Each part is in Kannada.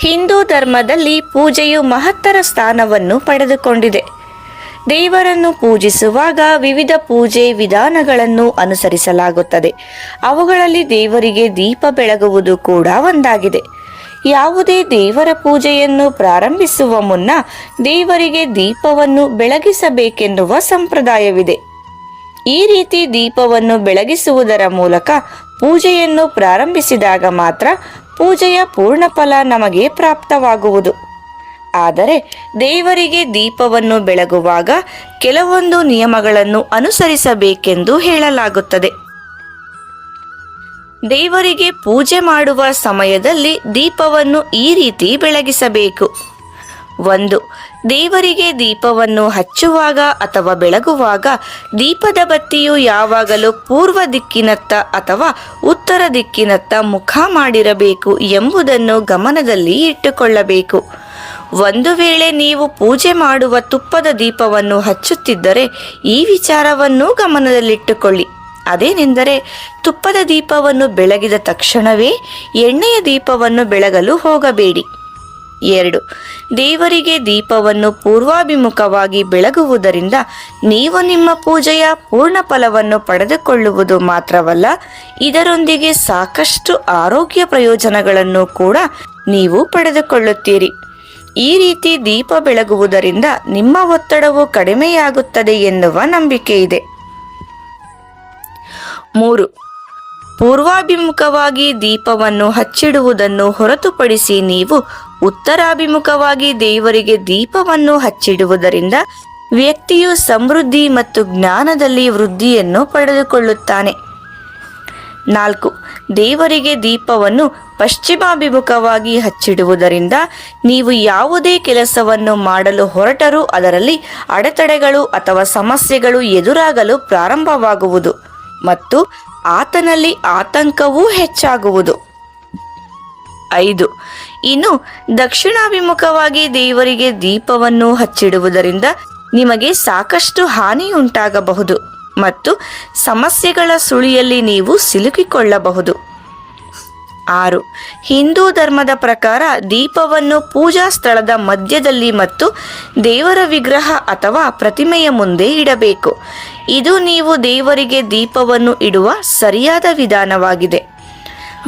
ಹಿಂದೂ ಧರ್ಮದಲ್ಲಿ ಪೂಜೆಯು ಮಹತ್ತರ ಸ್ಥಾನವನ್ನು ಪಡೆದುಕೊಂಡಿದೆ. ದೇವರನ್ನು ಪೂಜಿಸುವಾಗ ವಿವಿಧ ಪೂಜೆ ವಿಧಾನಗಳನ್ನು ಅನುಸರಿಸಲಾಗುತ್ತದೆ. ಅವುಗಳಲ್ಲಿ ದೇವರಿಗೆ ದೀಪ ಬೆಳಗುವುದು ಕೂಡ ಒಂದಾಗಿದೆ. ಯಾವುದೇ ದೇವರ ಪೂಜೆಯನ್ನು ಪ್ರಾರಂಭಿಸುವ ಮುನ್ನ ದೇವರಿಗೆ ದೀಪವನ್ನು ಬೆಳಗಿಸಬೇಕೆನ್ನುವ ಸಂಪ್ರದಾಯವಿದೆ. ಈ ರೀತಿ ದೀಪವನ್ನು ಬೆಳಗಿಸುವುದರ ಮೂಲಕ ಪೂಜೆಯನ್ನು ಪ್ರಾರಂಭಿಸಿದಾಗ ಮಾತ್ರ ಪೂಜೆಯ ಪೂರ್ಣ ಫಲ ನಮಗೆ ಪ್ರಾಪ್ತವಾಗುವುದು. ಆದರೆ ದೇವರಿಗೆ ದೀಪವನ್ನು ಬೆಳಗುವಾಗ ಕೆಲವೊಂದು ನಿಯಮಗಳನ್ನು ಅನುಸರಿಸಬೇಕೆಂದು ಹೇಳಲಾಗುತ್ತದೆ. ದೇವರಿಗೆ ಪೂಜೆ ಮಾಡುವ ಸಮಯದಲ್ಲಿ ದೀಪವನ್ನು ಈ ರೀತಿ ಬೆಳಗಿಸಬೇಕು. ಒಂದು. ದೇವರಿಗೆ ದೀಪವನ್ನು ಹಚ್ಚುವಾಗ ಅಥವಾ ಬೆಳಗುವಾಗ ದೀಪದ ಬತ್ತಿಯು ಯಾವಾಗಲೂ ಪೂರ್ವ ದಿಕ್ಕಿನತ್ತ ಅಥವಾ ಉತ್ತರ ದಿಕ್ಕಿನತ್ತ ಮುಖ ಮಾಡಿರಬೇಕು ಎಂಬುದನ್ನು ಗಮನದಲ್ಲಿ ಇಟ್ಟುಕೊಳ್ಳಬೇಕು. ಒಂದು ವೇಳೆ ನೀವು ಪೂಜೆ ಮಾಡುವ ತುಪ್ಪದ ದೀಪವನ್ನು ಹಚ್ಚುತ್ತಿದ್ದರೆ ಈ ವಿಚಾರವನ್ನು ಗಮನದಲ್ಲಿಟ್ಟುಕೊಳ್ಳಿ. ಅದೇನೆಂದರೆ ತುಪ್ಪದ ದೀಪವನ್ನು ಬೆಳಗಿದ ತಕ್ಷಣವೇ ಎಣ್ಣೆಯ ದೀಪವನ್ನು ಬೆಳಗಲು ಹೋಗಬೇಡಿ. ಎರಡು. ದೇವರಿಗೆ ದೀಪವನ್ನು ಪೂರ್ವಾಭಿಮುಖವಾಗಿ ಬೆಳಗುವುದರಿಂದ ನೀವು ನಿಮ್ಮ ಪೂಜೆಯ ಪೂರ್ಣ ಫಲವನ್ನು ಪಡೆದುಕೊಳ್ಳುವುದು ಮಾತ್ರವಲ್ಲ, ಇದರೊಂದಿಗೆ ಸಾಕಷ್ಟು ಆರೋಗ್ಯ ಪ್ರಯೋಜನಗಳನ್ನು ಕೂಡ ನೀವು ಪಡೆದುಕೊಳ್ಳುತ್ತೀರಿ. ಈ ರೀತಿ ದೀಪ ಬೆಳಗುವುದರಿಂದ ನಿಮ್ಮ ಒತ್ತಡವು ಕಡಿಮೆಯಾಗುತ್ತದೆ ಎನ್ನುವ ನಂಬಿಕೆ ಇದೆ. ಮೂರು. ಪೂರ್ವಾಭಿಮುಖವಾಗಿ ದೀಪವನ್ನು ಹಚ್ಚಿಡುವುದನ್ನು ಹೊರತುಪಡಿಸಿ ನೀವು ಉತ್ತರಾಭಿಮುಖವಾಗಿ ದೇವರಿಗೆ ದೀಪವನ್ನು ಹಚ್ಚಿಡುವುದರಿಂದ ವ್ಯಕ್ತಿಯು ಸಮೃದ್ಧಿ ಮತ್ತು ಜ್ಞಾನದಲ್ಲಿ ವೃದ್ಧಿಯನ್ನು ಪಡೆದುಕೊಳ್ಳುತ್ತಾನೆ. ನಾಲ್ಕು, ದೇವರಿಗೆ ದೀಪವನ್ನು ಪಶ್ಚಿಮಾಭಿಮುಖವಾಗಿ ಹಚ್ಚಿಡುವುದರಿಂದ ನೀವು ಯಾವುದೇ ಕೆಲಸವನ್ನು ಮಾಡಲು ಹೊರಟರೂ ಅದರಲ್ಲಿ ಅಡೆತಡೆಗಳು ಅಥವಾ ಸಮಸ್ಯೆಗಳು ಎದುರಾಗಲು ಪ್ರಾರಂಭವಾಗುವುದು ಮತ್ತು ಆತನಲ್ಲಿ ಆತಂಕವೂ ಹೆಚ್ಚಾಗುವುದು. ಐದು. ಇನ್ನು ದಕ್ಷಿಣಾಭಿಮುಖವಾಗಿ ದೇವರಿಗೆ ದೀಪವನ್ನು ಹಚ್ಚಿಡುವುದರಿಂದ ನಿಮಗೆ ಸಾಕಷ್ಟು ಹಾನಿಯುಂಟಾಗಬಹುದು ಮತ್ತು ಸಮಸ್ಯೆಗಳ ಸುಳಿಯಲ್ಲಿ ನೀವು ಸಿಲುಕಿಕೊಳ್ಳಬಹುದು. ಆರು. ಹಿಂದೂ ಧರ್ಮದ ಪ್ರಕಾರ ದೀಪವನ್ನು ಪೂಜಾ ಸ್ಥಳದ ಮಧ್ಯದಲ್ಲಿ ಮತ್ತು ದೇವರ ವಿಗ್ರಹ ಅಥವಾ ಪ್ರತಿಮೆಯ ಮುಂದೆ ಇಡಬೇಕು. ಇದು ನೀವು ದೇವರಿಗೆ ದೀಪವನ್ನು ಇಡುವ ಸರಿಯಾದ ವಿಧಾನವಾಗಿದೆ.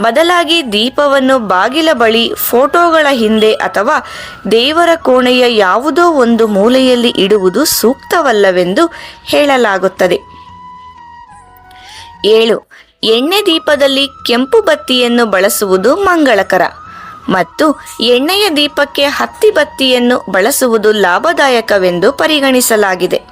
ಬದಲಾಗಿ ದೀಪವನ್ನು ಬಾಗಿಲ ಬಳಿ ಫೋಟೋಗಳ ಹಿಂದೆ ಅಥವಾ ದೇವರ ಕೋಣೆಯ ಯಾವುದೋ ಒಂದು ಮೂಲೆಯಲ್ಲಿ ಇಡುವುದು ಸೂಕ್ತವಲ್ಲವೆಂದು ಹೇಳಲಾಗುತ್ತದೆ. ಏಳು, ಎಣ್ಣೆ ದೀಪದಲ್ಲಿ ಕೆಂಪು ಬತ್ತಿಯನ್ನು ಬಳಸುವುದು ಮಂಗಳಕರ ಮತ್ತು ಎಣ್ಣೆಯ ದೀಪಕ್ಕೆ ಹತ್ತಿ ಬತ್ತಿಯನ್ನು ಬಳಸುವುದು ಲಾಭದಾಯಕವೆಂದು ಪರಿಗಣಿಸಲಾಗಿದೆ.